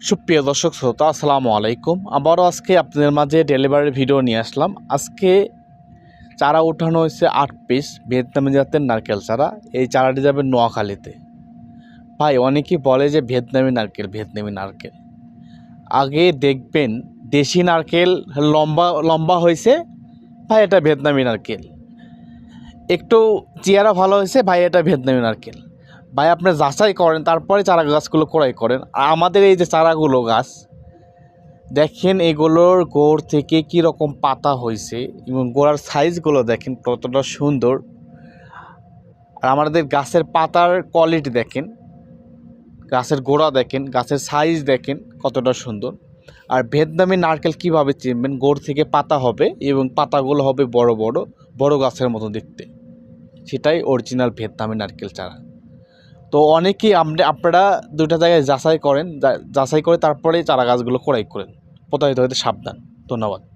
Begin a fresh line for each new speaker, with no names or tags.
সুপ্রিয় দর্শক শ্রোতা, আসসালামু আলাইকুম। আবারও আজকে আপনাদের মাঝে ডেলিভারি ভিডিও নিয়ে আসলাম। আজকে চারা উঠানো হয়েছে আট পিস ভিয়েতনামি জাতের নারকেল চারা। এই চারাটি যাবে নোয়াখালীতে। ভাই, অনেকেই বলে যে ভিয়েতনামি নারকেল ভিয়েতনামি নারকেল। আগে দেখবেন দেশি নারকেল লম্বা লম্বা হয়েছে। ভাই, এটা ভিয়েতনামি নারকেল। একটু চেয়ারা ভালো হয়েছে। ভাই, এটা ভিয়েতনামি নারকেল। ভাই, আপনি যাচাই করেন, তারপরে চারা গাছগুলো ক্রয় করেন। আর আমাদের এই যে চারাগুলো গাছ, দেখেন এগুলোর গোড় থেকে কি রকম পাতা হয়েছে এবং গোড়ার সাইজগুলো দেখেন কতটা সুন্দর। আর আমাদের গাছের পাতার কোয়ালিটি দেখেন, গাছের গোড়া দেখেন, গাছের সাইজ দেখেন কতটা সুন্দর। আর ভিয়েতনামি নারকেল কীভাবে চিনবেন? গোড় থেকে পাতা হবে এবং পাতাগুলো হবে বড় বড় বড় গাছের মতো দেখতে। সেটাই অরিজিনাল ভিয়েতনামি নারকেল চারা। তো অনেকেই আপনি আপনারা দুইটা জায়গায় যাচাই করেন যাচাই করে তারপরে চারা গাছগুলো ক্রয় করেন। প্রতারিত হতে সাবধান। ধন্যবাদ।